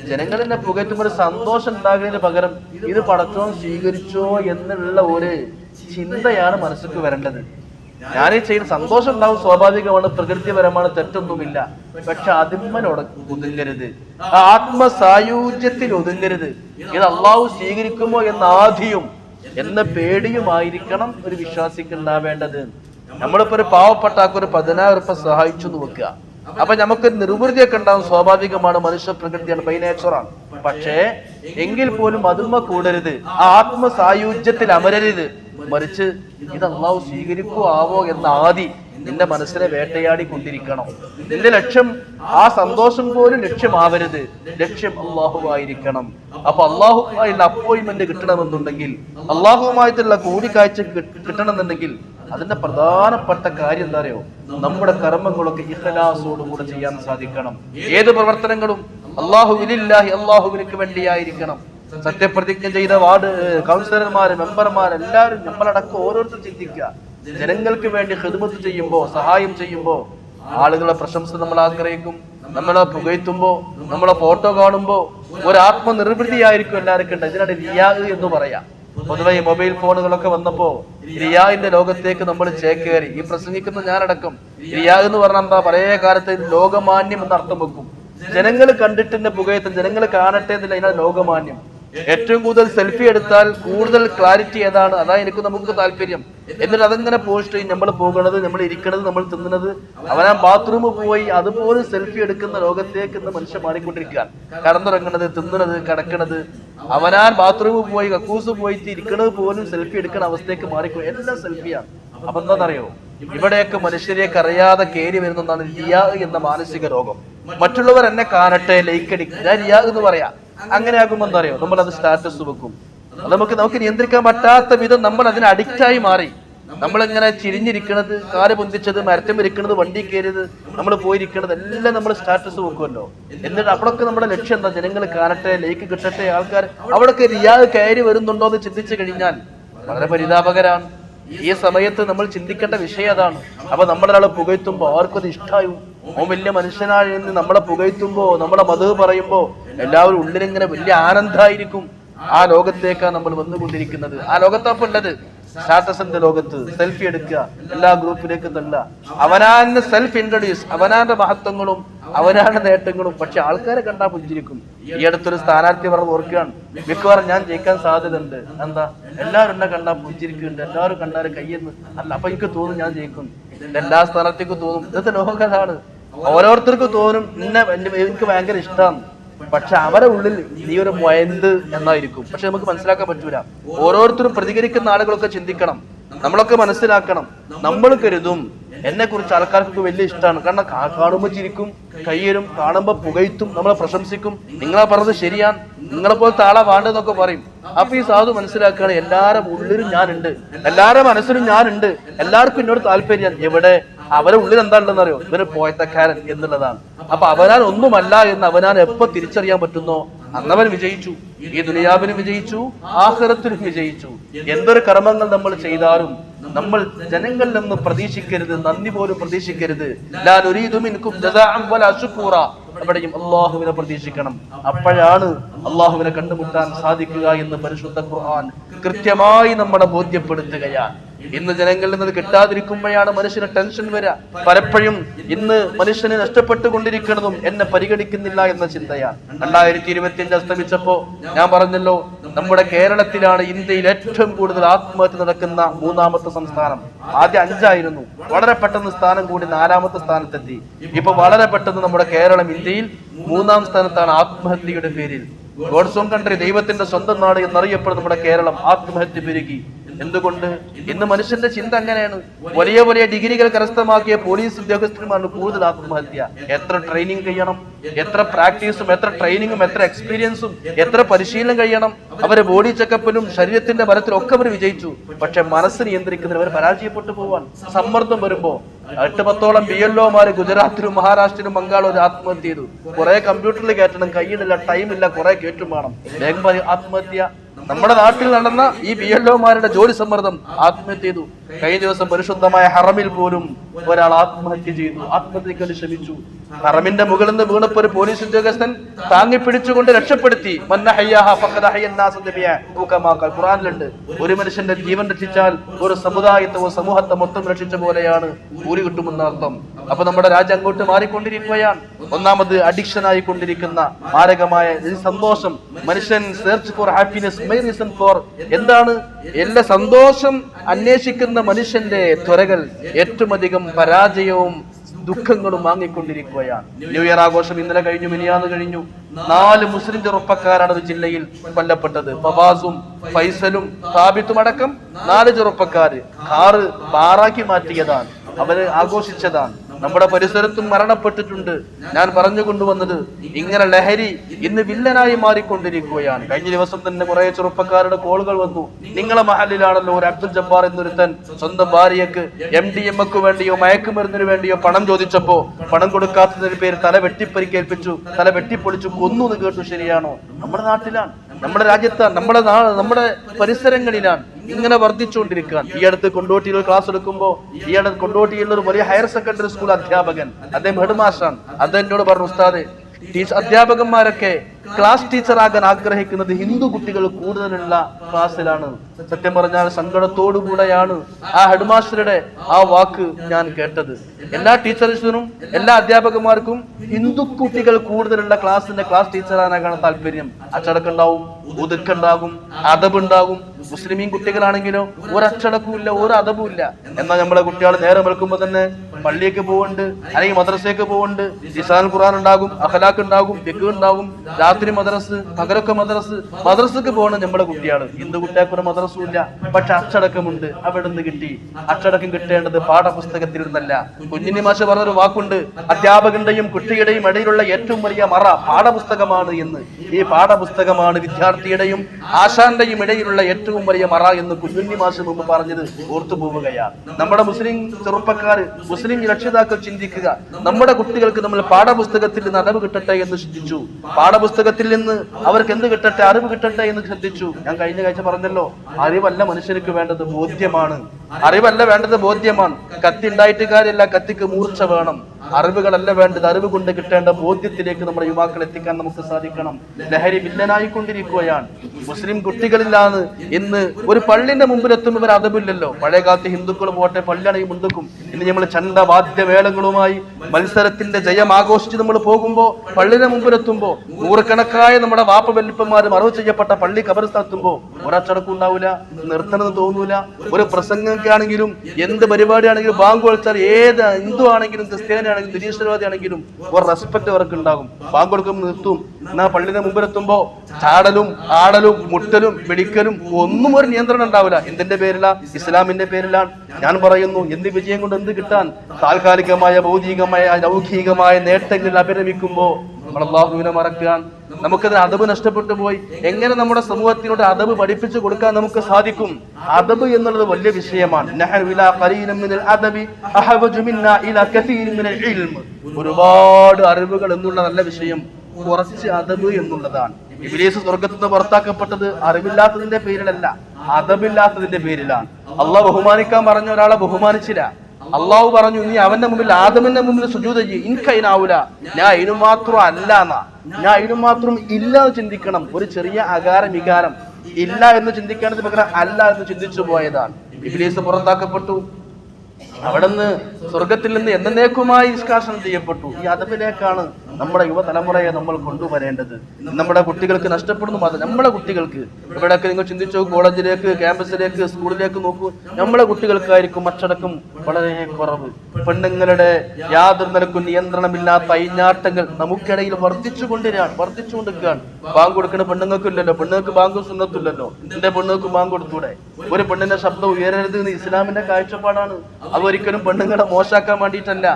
ജനങ്ങൾ എന്നെ പുകറ്റുമ്പോൾ സന്തോഷം ഉണ്ടാകുന്നതിന് പകരം ഇത് പടച്ചോ സ്വീകരിച്ചോ എന്നുള്ള ഒരു ചിന്തയാണ് മനസ്സിലേക്ക് വരേണ്ടത്. ഈ ചെയ്യുന്ന സന്തോഷം ഉണ്ടാവും സ്വാഭാവികമാണ് പ്രകൃതിപരമാണ് തെറ്റൊന്നുമില്ല. പക്ഷെ അതിമ്മനോട് ഒതുങ്ങരുത്. ആത്മസായുജ്യത്തിൽ ഒതുങ്ങരുത്. ഇത് അള്ളാഹു സ്വീകരിക്കുമോ എന്ന ആധിയും എന്ന പേടിയുമായിരിക്കണം ഒരു വിശ്വാസിക്ക് ഉണ്ടാവേണ്ടത്. നമ്മളിപ്പോ ഒരു പാവപ്പെട്ടാക്കൊരു പതിനായിരം റുപ്യ സഹായിച്ചു എന്ന് വെക്കുക. അപ്പൊ നമുക്ക് നിർവൃതിയൊക്കെ ഉണ്ടാവും സ്വാഭാവികമാണ് മനുഷ്യ പ്രകൃതിയാണ് ബൈ നേച്ചറാണ് പക്ഷേ എങ്കിൽ പോലും അതുമ കൂടരുത് ആത്മ ആത്മസായുജ്യത്തിൽ അമരരുത്. മറിച്ച് ഇത് അള്ളാഹു സ്വീകരിക്കോ ആവോ എന്ന ആദി നിന്റെ മനസ്സിനെ വേട്ടയാടി കൊണ്ടിരിക്കണം നിന്റെ ലക്ഷ്യം ആ സന്തോഷം പോലും ലക്ഷ്യമാവരുത്. ലക്ഷ്യം അള്ളാഹുവായിരിക്കണം. അപ്പൊ അള്ളാഹുമായുള്ള അപ്പോയിന്റ്മെന്റ് കിട്ടണമെന്നുണ്ടെങ്കിൽ അള്ളാഹുമായിട്ടുള്ള കൂടിക്കാഴ്ച കിട്ട- കിട്ടണമെന്നുണ്ടെങ്കിൽ അതിന്റെ പ്രധാനപ്പെട്ട കാര്യം എന്താ അറിയോ? നമ്മുടെ കർമ്മങ്ങളൊക്കെ ഇഖലാസോടുകൂടെ ചെയ്യാൻ സാധിക്കണം. ഏത് പ്രവർത്തനങ്ങളും അള്ളാഹുവിനില്ലാഹി അള്ളാഹുവിനക്ക് വേണ്ടിയായിരിക്കണം. സത്യപ്രതിജ്ഞ ചെയ്ത വാർഡ് കൗൺസിലർമാര് മെമ്പർമാർ എല്ലാവരും നമ്മളടക്കം ഓരോരുത്തർ ചിന്തിക്കുക. ജനങ്ങൾക്ക് വേണ്ടി ഹെതുമത്ത് ചെയ്യുമ്പോ സഹായം ചെയ്യുമ്പോ ആളുകളെ പ്രശംസ നമ്മൾ ആഗ്രഹിക്കും. നമ്മളെ പുകയത്തുമ്പോ നമ്മളെ ഫോട്ടോ കാണുമ്പോ ഒരു ആത്മനിർവൃതിയായിരിക്കും എല്ലാവർക്കും ഉണ്ട് ഇതിനാണ് എന്ന് പറയാം. പൊതുവെ ഈ മൊബൈൽ ഫോണുകളൊക്കെ വന്നപ്പോ റിയാവിന്റെ ലോകത്തേക്ക് നമ്മൾ ചേക്കേറി. ഈ പ്രസംഗിക്കുന്ന ഞാനടക്കം റിയാ എന്ന് പറഞ്ഞാൽ എന്താ? പഴയ കാലത്ത് ലോകമാന്യം എന്ന് അർത്ഥം വെക്കും. ജനങ്ങൾ കണ്ടിട്ടിന്റെ പുകയത്തും ജനങ്ങൾ കാണട്ടെ എന്നില്ല അതിനാ ലോകമാന്യം. ഏറ്റവും കൂടുതൽ സെൽഫി എടുത്താൽ കൂടുതൽ ക്ലാരിറ്റി ഏതാണ്? അതാണ് എനിക്ക് നമുക്ക് താല്പര്യം. എന്നിട്ട് അതങ്ങനെ പോസ്റ്റ് ചെയ്യും? നമ്മൾ പോകണത് നമ്മൾ ഇരിക്കണത് നമ്മൾ തിന്നണത് അവനാ ബാത്റൂമിൽ പോയി അതുപോലെ സെൽഫി എടുക്കുന്ന ലോകത്തേക്ക് ഇന്ന് മനുഷ്യൻ മാറിക്കൊണ്ടിരിക്കുകയാണ്. കടന്നുറങ്ങണത് തിന്നണത് കിടക്കണത്. അവനാൻ ബാത്റൂമിൽ പോയി കക്കൂസ് പോയിട്ട് ഇരിക്കണത് പോലും സെൽഫി എടുക്കുന്ന അവസ്ഥയ്ക്ക് മാറിക്കോ എല്ലാം സെൽഫിയാണ് അപ്പൊ എന്താണെന്നറിയോ? ഇവിടെയൊക്കെ മനുഷ്യരെയൊക്കെ അറിയാതെ കയറി വരുന്നതാണ് റിയാ എന്ന മാനസിക രോഗം. മറ്റുള്ളവർ എന്നെ കാണട്ടെ ലൈക്കടി ഞാൻ റിയാ എന്ന് പറയാ. അങ്ങനെ ആകുമ്പോ എന്താ പറയുക നമ്മൾ അത് സ്റ്റാറ്റസ് വെക്കും. അത് നമുക്ക് നമുക്ക് നിയന്ത്രിക്കാൻ പറ്റാത്ത വിധം നമ്മൾ അതിന് അഡിക്റ്റായി മാറി. നമ്മളിങ്ങനെ ചിരിഞ്ഞിരിക്കണത് കാൽ പൊന്തിച്ചത് മരത്തിൽ ഇരിക്കണത് വണ്ടി കയറിയത് നമ്മൾ പോയിരിക്കണത് എല്ലാം നമ്മൾ സ്റ്റാറ്റസ് വെക്കുമല്ലോ എന്നിട്ട് അവിടൊക്കെ നമ്മുടെ ലക്ഷ്യം എന്താ? ജനങ്ങൾ കാണട്ടെ ലൈക്ക് കിട്ടട്ടെ ആൾക്കാർ അവിടൊക്കെ റിയാദ് കയറി വരുന്നുണ്ടോ എന്ന് ചിന്തിച്ചു കഴിഞ്ഞാൽ വളരെ പരിതാപകരാണ്. ഈ സമയത്ത് നമ്മൾ ചിന്തിക്കേണ്ട വിഷയം അതാണ്. അപ്പൊ നമ്മളൊരാളെ പുകഴ്ത്തുമ്പോ ആർക്കും ഇഷ്ടമായും ഓ വലിയ മനുഷ്യനായി നമ്മളെ പുകഴ്ത്തുമ്പോ നമ്മളെ മധു പറയുമ്പോ എല്ലാവരും ഉള്ളിലിങ്ങനെ വലിയ ആനന്ദായിരിക്കും ആ ലോകത്തേക്കാണ് നമ്മൾ വന്നുകൊണ്ടിരിക്കുന്നത്. ആ ലോകത്താപ്പ് ഉള്ളത് സ്റ്റാറ്റസിന്റെ ലോകത്ത് സെൽഫി എടുക്കുക എല്ലാ ഗ്രൂപ്പിലേക്കും തള്ള അവനാന്റെ സെൽഫ് ഇൻട്രൊഡ്യൂസ് അവനാന്റെ മഹത്വങ്ങളും അവനാന്റെ നേട്ടങ്ങളും പക്ഷെ ആൾക്കാരെ കണ്ടാ പുഞ്ചിരിക്കും. ഈ അടുത്തൊരു സ്ഥാനാർത്ഥി പറഞ്ഞ് ഓർക്കുകയാണ്. മിക്കവാറും ഞാൻ ജയിക്കാൻ സാധ്യതയുണ്ട്. എന്താ? എല്ലാവരും എന്നെ കണ്ടാ പുഞ്ചിരിക്കുന്നുണ്ട്. എല്ലാവരും കണ്ടാൽ കയ്യെന്ന് അല്ല അപ്പൊ എനിക്ക് തോന്നും ഞാൻ ജയിക്കും. എല്ലാ സ്ഥാനാർത്ഥിക്കും തോന്നും. ഇന്നത്തെ ലോകതാണ് ഓരോരുത്തർക്കും തോന്നും. എന്നെ എനിക്ക് ഭയങ്കര ഇഷ്ടമാണ് പക്ഷെ അവരെ ഉള്ളിൽ നീ ഒരു മൊയന്ത് എന്നായിരിക്കും. പക്ഷെ നമുക്ക് മനസ്സിലാക്കാൻ പറ്റൂല. ഓരോരുത്തരും പ്രതികരിക്കുന്ന ആളുകളൊക്കെ ചിന്തിക്കണം. നമ്മളൊക്കെ മനസ്സിലാക്കണം. നമ്മൾ കരുതും. എന്നെ കുറിച്ച് ആൾക്കാർക്ക് വലിയ ഇഷ്ടമാണ്. കാരണം കാണുമ്പോൾ ചിരിക്കും കയ്യരും കാണുമ്പോൾ പുകഴ്ത്തും നമ്മളെ പ്രശംസിക്കും. നിങ്ങളെ പറഞ്ഞത് ശരിയാണ്. നിങ്ങളെ പോലത്തെ ആളെ വേണ്ടെന്നൊക്കെ പറയും. അപ്പൊ ഈ സാധു മനസ്സിലാക്കുകയാണ് എല്ലാരും ഉള്ളിലും ഞാനുണ്ട്. എല്ലാവരുടെ മനസ്സിലും ഞാനുണ്ട്. എല്ലാവർക്കും എന്നോട് താല്പര്യം എവിടെ? അവരെ ഉള്ളിൽ എന്താണെന്ന് അറിയോ? ഇവർ പോയത്തക്കാരൻ എന്നുള്ളതാണ്. അപ്പൊ അവനാൻ ഒന്നുമല്ല എന്ന് അവനാൻ എപ്പോ തിരിച്ചറിയാൻ പറ്റുന്നോ? അന്നവൻ വിജയിച്ചു. ഈ ദുനിയാവിനും വിജയിച്ചു ആഹ്റത്തിനും വിജയിച്ചു. എന്തൊരു കർമ്മങ്ങൾ നമ്മൾ ചെയ്താലും നമ്മൾ ജനങ്ങളിൽ നിന്ന് പ്രതീക്ഷിക്കരുത് നന്ദി പോലും പ്രതീക്ഷിക്കരുത്. എവിടെയും അള്ളാഹുവിനെ പ്രതീക്ഷിക്കണം. അപ്പോഴാണ് അള്ളാഹുവിനെ കണ്ടുമുട്ടാൻ സാധിക്കുക എന്ന് പരിശുദ്ധ ഖുർആൻ കൃത്യമായി നമ്മളെ ബോധ്യപ്പെടുത്തുകയാണ്. ഇന്ന് ജനങ്ങളിൽ നിന്ന് കിട്ടാതിരിക്കുമ്പോഴാണ് മനുഷ്യന് ടെൻഷൻ വരിക പലപ്പോഴും ഇന്ന് മനുഷ്യന് നഷ്ടപ്പെട്ടുകൊണ്ടിരിക്കുന്നതും എന്നെ പരിഗണിക്കുന്നില്ല എന്ന ചിന്തയാണ്. രണ്ടായിരത്തി ഇരുപത്തിയഞ്ച് അസ്തമിച്ചപ്പോ ഞാൻ പറഞ്ഞല്ലോ നമ്മുടെ കേരളത്തിലാണ് ഇന്ത്യയിൽ ഏറ്റവും കൂടുതൽ ആത്മഹത്യ നടക്കുന്ന മൂന്നാമത്തെ സംസ്ഥാനം. ആദ്യം അഞ്ചായിരുന്നു. വളരെ പെട്ടെന്ന് സ്ഥാനം കൂടി നാലാമത്തെ സ്ഥാനത്തെത്തി. ഇപ്പൊ വളരെ പെട്ടെന്ന് നമ്മുടെ കേരളം ഇന്ത്യയിൽ മൂന്നാം സ്ഥാനത്താണ് ആത്മഹത്യയുടെ പേരിൽ. ഗോഡ്സോൺ കൺട്രി ദൈവത്തിന്റെ സ്വന്തം നാട് എന്നറിയപ്പെടുന്ന നമ്മുടെ കേരളം ആത്മഹത്യ പെരുകി. എന്തുകൊണ്ട്? ഇന്ന് മനുഷ്യന്റെ ചിന്ത അങ്ങനെയാണ്. വലിയ വലിയ ഡിഗ്രികൾ കരസ്ഥമാക്കിയ പോലീസ് ഉദ്യോഗസ്ഥരുമാണ് കൂടുതൽ ആത്മഹത്യ. എത്ര ട്രെയിനിങ് ചെയ്യണം എത്ര പ്രാക്ടീസും എത്ര ട്രെയിനിങ്ങും എത്ര എക്സ്പീരിയൻസും എത്ര പരിശീലനം കഴിയണം? അവരെ ബോഡി ചെക്കപ്പിലും ശരീരത്തിന്റെ ബലത്തിലും ഒക്കെ അവർ വിജയിച്ചു. പക്ഷെ മനസ്സ് നിയന്ത്രിക്കുന്നവർ പരാജയപ്പെട്ടു പോവാൻ സമ്മർദ്ദം വരുമ്പോ എട്ട് പത്തോളം ബി എൽ ഗുജറാത്തിലും മഹാരാഷ്ട്രയിലും ബംഗാളും ആത്മഹത്യ ചെയ്തു. കുറെ കമ്പ്യൂട്ടറിൽ കയറ്റണം കയ്യിലില്ല ടൈമില്ല കുറെ കയറ്റും വേണം. ആത്മഹത്യ നമ്മുടെ നാട്ടിൽ നടന്ന ഈ ബി എൽ ഒമാരുടെ ജോലി സമ്മർദ്ദം ആത്മഹത്യ ചെയ്തു. കഴിഞ്ഞ ദിവസം പരിശുദ്ധമായ ഹറമിൽ പോലും ഒരാൾ ആത്മഹത്യ ചെയ്തു. ആത്മഹത്യക്ക് ശ്രമിച്ചു. ഹറമിന്റെ മുകളിൽ നിന്ന് വീണപ്പോ ഒരു പോലീസ് ഉദ്യോഗസ്ഥൻ താങ്ങി പിടിച്ചുകൊണ്ട് രക്ഷപ്പെടുത്തി. ഖുറാനിലുണ്ട്. ഒരു മനുഷ്യന്റെ ജീവൻ രക്ഷിച്ചാൽ ഒരു സമുദായത്തെ സമൂഹത്തെ മൊത്തം രക്ഷിച്ച പോലെയാണ് കൂലി കിട്ടുമെന്ന അർത്ഥം. അപ്പൊ നമ്മുടെ രാജ്യം അങ്ങോട്ട് മാറിക്കൊണ്ടിരിക്കുകയാണ്. ഒന്നാമത് അഡിക്ഷൻ ആയിക്കൊണ്ടിരിക്കുന്ന മാരകമായ സന്തോഷം. മനുഷ്യൻ search for happiness my reason for എന്താണ്? എല്ലാ സന്തോഷം അന്വേഷിക്കുന്ന മനുഷ്യന്റെ ത്വരകൾ ഏറ്റവും അധികം പരാജയവും ദുഃഖങ്ങളും വാങ്ങിക്കൊണ്ടിരിക്കുകയാണ്. ന്യൂ ഇയർ ആഘോഷം ഇന്നലെ കഴിഞ്ഞു മിനിയാന്ന് കഴിഞ്ഞു. നാല് മുസ്ലിം ചെറുപ്പക്കാരാണ് ഒരു ജില്ലയിൽ കൊല്ലപ്പെട്ടത്. ഫവാസും ഫൈസലും താബിത്തും അടക്കം നാല് ചെറുപ്പക്കാര് കാറ് പാറാക്കി മാറ്റിയതാണ്. അവർ ആഘോഷിച്ചതാണ്. നമ്മുടെ പരിസരത്തും മരണപ്പെട്ടിട്ടുണ്ട്. ഞാൻ പറഞ്ഞു കൊണ്ടുവന്നത് ഇങ്ങനെ ലഹരി ഇന്ന് വില്ലനായി മാറിക്കൊണ്ടിരിക്കുകയാണ്. കഴിഞ്ഞ ദിവസം തന്നെ കുറെ ചെറുപ്പക്കാരുടെ കോളുകൾ വന്നു. നിങ്ങളെ മഹലിലാണല്ലോ ഒരു അബ്ദുൽ ജബ്ബാർ എന്നൊരുത്തൻ സ്വന്തം ഭാര്യയ്ക്ക് എം ഡി എം എക്ക് വേണ്ടിയോ മയക്കുമരുന്നിന് വേണ്ടിയോ പണം ചോദിച്ചപ്പോ പണം കൊടുക്കാത്തതിന് പേര് തല വെട്ടിപ്പരിക്കേൽപ്പിച്ചു തല വെട്ടിപ്പൊളിച്ചു കൊന്നു എന്ന് കേട്ടു ശരിയാണോ? നമ്മുടെ നാട്ടിലാണ്. നമ്മുടെ രാജ്യത്ത് നമ്മുടെ നമ്മുടെ പരിസരങ്ങളിലാണ് ഇങ്ങനെ വർദ്ധിച്ചുകൊണ്ടിരിക്കുകയാണ്. ഈ അടുത്ത് കൊണ്ടോട്ടിയിൽ ഒരു ക്ലാസ് എടുക്കുമ്പോൾ ഈ അടുത്ത് കൊണ്ടോട്ടിയിൽ ഒരു വലിയ ഹയർ സെക്കൻഡറി സ്കൂൾ അധ്യാപകൻ അദ്ദേഹം ഹെഡ് മാസ്റ്ററാണ് അദ്ദേഹം എന്നോട് പറഞ്ഞു ഉസ്താദ് ടീച്ചർ അധ്യാപകന്മാരൊക്കെ ക്ലാസ് ടീച്ചറാകാൻ ആഗ്രഹിക്കുന്നത് ഹിന്ദു കുട്ടികൾ കൂടുതലുള്ള ക്ലാസ്സിലാണ്. സത്യം പറഞ്ഞാൽ സങ്കടത്തോടുകൂടെയാണ് ആ ഹെഡ് മാസ്റ്ററുടെ ആ വാക്ക് ഞാൻ കേട്ടത്. എല്ലാ ടീച്ചേഴ്സിനും എല്ലാ അധ്യാപകന്മാർക്കും ഹിന്ദു കുട്ടികൾ കൂടുതലുള്ള ക്ലാസ്സിന്റെ ക്ലാസ് ടീച്ചറാകാനാണ് താല്പര്യം. അച്ചടക്കുണ്ടാവും ഒതുക്കുണ്ടാകും അതബുണ്ടാകും മുസ്ലിമീൻ കുട്ടികളാണെങ്കിലോ ഒരച്ചടക്കവും ഇല്ല ഒരു അതബും ഇല്ല എന്നാൽ നമ്മളെ കുട്ടികൾ നേരെ വെളുക്കുമ്പോ തന്നെ പള്ളിയേക്ക് പോകുന്നുണ്ട് അല്ലെങ്കിൽ മദ്രസയ്ക്ക് പോകുന്നുണ്ട്. ഇസാൻ ഖുറാൻ ഉണ്ടാകും അഖലാഖ് ഉണ്ടാകും ഫിഖ് ഉണ്ടാകും. രാത്രി മദ്രസ് പകരൊക്കെ മദ്രസ്. മദ്രസക്ക് പോകണം നമ്മുടെ കുട്ടിയാണ്. ഹിന്ദു കുട്ടിയാക്കൊരു മദ്രസും ഇല്ല പക്ഷെ അച്ചടക്കമുണ്ട്. അവിടെ നിന്ന് കിട്ടി. അച്ചടക്കം കിട്ടേണ്ടത് പാഠപുസ്തകത്തിൽ നിന്നല്ല കുഞ്ഞിനി മാഷ പറഞ്ഞൊരു വാക്കുണ്ട്. അധ്യാപകന്റെയും കുട്ടിയുടെയും ഇടയിലുള്ള ഏറ്റവും വലിയ മറ പാഠപുസ്തകമാണ് എന്ന്. ഈ പാഠപുസ്തകമാണ് വിദ്യാർത്ഥിയുടെയും ആശാന്റെയും ഇടയിലുള്ള ഏറ്റവും വലിയ മറ എന്ന് കുഞ്ഞുണ്ണി മാഷ് മുമ്പ് പറഞ്ഞത് ഓർത്തു പോവുകയാണ് നമ്മുടെ മുസ്ലിം ചെറുപ്പക്കാർ മുസ്ലിം രക്ഷിതാക്കൾ ചിന്തിക്കുക. നമ്മുടെ കുട്ടികൾക്ക് നമ്മൾ പാഠപുസ്തകത്തിൽ നിന്ന് കിട്ടട്ടെ എന്ന് ചിന്തിച്ചു. പാഠപുസ്തകത്തിൽ നിന്ന് അവർക്ക് എന്ത് കിട്ടട്ടെ അറിവ് കിട്ടട്ടെ എന്ന് ശ്രദ്ധിച്ചു. ഞാൻ കഴിഞ്ഞ കാഴ്ച പറഞ്ഞല്ലോ അറിവല്ല മനുഷ്യർക്ക് വേണ്ടത് ബോധ്യമാണ്. അറിവല്ല വേണ്ടത് ബോധ്യമാണ്. കത്തി ഉണ്ടായിട്ട് കാര്യമില്ല കത്തിക്ക് മൂർച്ച വേണം. അറിവുകളല്ല വേണ്ടത്. അറിവ് കൊണ്ട് കിട്ടേണ്ട ബോധ്യത്തിലേക്ക് നമ്മുടെ യുവാക്കൾ എത്തിക്കാൻ നമുക്ക് സാധിക്കണം. ലഹരി വില്ലനായിക്കൊണ്ടിരിക്കുകയാണ്. മുസ്ലിം കുട്ടികളിലാണ് ഇന്ന് ഒരു പള്ളിന്റെ മുമ്പിൽ എത്തുമ്പോൾ ഇവർ അതമില്ലല്ലോ പഴയ കാലത്ത് ഹിന്ദുക്കൾ പോട്ടെ പള്ളിയാണെങ്കിൽ മുണ്ടുക്കും ഇന്ന് നമ്മൾ ചണ്ട വാദ്യമേളങ്ങളുമായി മത്സരത്തിന്റെ ജയം ആഘോഷിച്ച് നമ്മൾ പോകുമ്പോൾ പള്ളിയുടെ മുമ്പിൽ എത്തുമ്പോൾ നൂറുകണക്കായ നമ്മുടെ വാപ്പ വല്ലിപ്പന്മാർ മറവ് ചെയ്യപ്പെട്ട പള്ളി കബറിസ്ഥാനെത്തുമ്പോൾ ഒരച്ചടക്കം ഉണ്ടാവില്ല നിർത്തണമെന്ന് തോന്നൂല. ഒരു പ്രസംഗമൊക്കെ ആണെങ്കിലും എന്ത് പരിപാടിയാണെങ്കിലും ബാങ്ക് വിളിച്ചാൽ ഏത് ഹിന്ദു ആണെങ്കിലും ക്രിസ്ത്യാനി ആണെങ്കിലും നിരീശ്വരവാദിയാണെങ്കിലും ഒരു റെസ്പെക്ട് അവർക്ക് ഉണ്ടാകും. കൊടുക്കുമ്പോൾ നിർത്തും. എന്നാ പള്ളിയുടെ മുമ്പിലെത്തുമ്പോ ചാടലും ആടലും മുട്ടലും മെടിക്കലും ഒന്നും ഒരു നിയന്ത്രണം ഉണ്ടാവില്ല. എന്തിന്റെ പേരില? ഇസ്ലാമിന്റെ പേരിലാണ് ഞാൻ പറയുന്നു എന്ത് വിജയം കൊണ്ട് എന്ത് കിട്ടാൻ? താൽക്കാലികമായ ഭൗതികമായ ലൗകികമായ നേട്ടങ്ങളിൽ അഭിരമിക്കുമ്പോ നമ്മൾ അള്ളാഹുവിനെ മറക്കാൻ നമുക്കതിന് അതബ് നഷ്ടപ്പെട്ടു പോയി. എങ്ങനെ നമ്മുടെ സമൂഹത്തിനോട് അതബ് പഠിപ്പിച്ചു കൊടുക്കാൻ നമുക്ക് സാധിക്കും? അതബ് എന്നുള്ളത് വലിയ വിഷയമാണ്. ഒരുപാട് അറിവുകൾ എന്നുള്ള നല്ല വിഷയം കുറച്ച് അതബ് എന്നുള്ളതാണ്. ഇബ്ലീസ് സ്വർഗത്തിൽ നിന്ന് പുറത്താക്കപ്പെട്ടത് അറിവില്ലാത്തതിന്റെ പേരിലല്ല അതബില്ലാത്തതിന്റെ പേരിലാണ്. അള്ളാഹ് ബഹുമാനിക്കാൻ പറഞ്ഞ ഒരാളെ ബഹുമാനിച്ചില്ല. അള്ളാഹു പറഞ്ഞു നീ അവന്റെ മുമ്പിൽ ആദമിന്റെ മുമ്പിൽ സുജൂത ചെയ്യും. ഇൻകൈനാവൂല ഞാൻ അതിനു മാത്രം അല്ല എന്നാ ഞാൻ അതിനു മാത്രം ഇല്ല എന്ന് ചിന്തിക്കണം. ഒരു ചെറിയ അകാരം വികാരം. ഇല്ല എന്ന് ചിന്തിക്കേണ്ടത് പകരം അല്ല എന്ന് ചിന്തിച്ചു പോയതാണ്. ഇബ്ലീസ് പുറത്താക്കപ്പെട്ടു. അവിടെ നിന്ന് സ്വർഗത്തിൽ നിന്ന് എന്നേക്കുമായി നിഷ്കാസനം ചെയ്യപ്പെട്ടു. ഈ അതപ്പിലേക്കാണ് നമ്മുടെ യുവതലമുറയെ നമ്മൾ കൊണ്ടുവരേണ്ടത്. നമ്മുടെ കുട്ടികൾക്ക് നഷ്ടപ്പെടുന്നു മാത്രം. നമ്മുടെ കുട്ടികൾക്ക് ഇവിടെയൊക്കെ നിങ്ങൾ ചിന്തിച്ചു? കോളേജിലേക്ക് ക്യാമ്പസിലേക്ക് സ്കൂളിലേക്ക് നോക്കൂ. നമ്മുടെ കുട്ടികൾക്കായിരിക്കും അച്ചടക്കം വളരെ കുറവ്. പെണ്ണുങ്ങളുടെ യാതൊരു നിലക്കും നിയന്ത്രണമില്ലാത്ത അയിഞ്ഞാട്ടങ്ങൾ നമുക്കിടയിൽ വർദ്ധിച്ചു കൊണ്ടിരിക്കുകയാണ് വർദ്ധിച്ചു കൊണ്ടിരിക്കുകയാണ്. ബാങ്ക് കൊടുക്കുന്ന പെണ്ണുങ്ങൾക്കില്ലല്ലോ പെണ്ണുങ്ങൾക്ക് ബാങ്ക് സുന്നത്തില്ലല്ലോ എന്റെ പെണ്ണുങ്ങൾക്ക് ബാങ്ക് കൊടുത്തൂടെ? ഒരു പെണ്ണിന്റെ ശബ്ദം ഉയരരുത് എന്ന് ഇസ്ലാമിന്റെ കാഴ്ചപ്പാടാണ്. അത് ഒരിക്കലും പെണ്ണുങ്ങളെ മോശാക്കാൻ വേണ്ടിയിട്ടല്ല.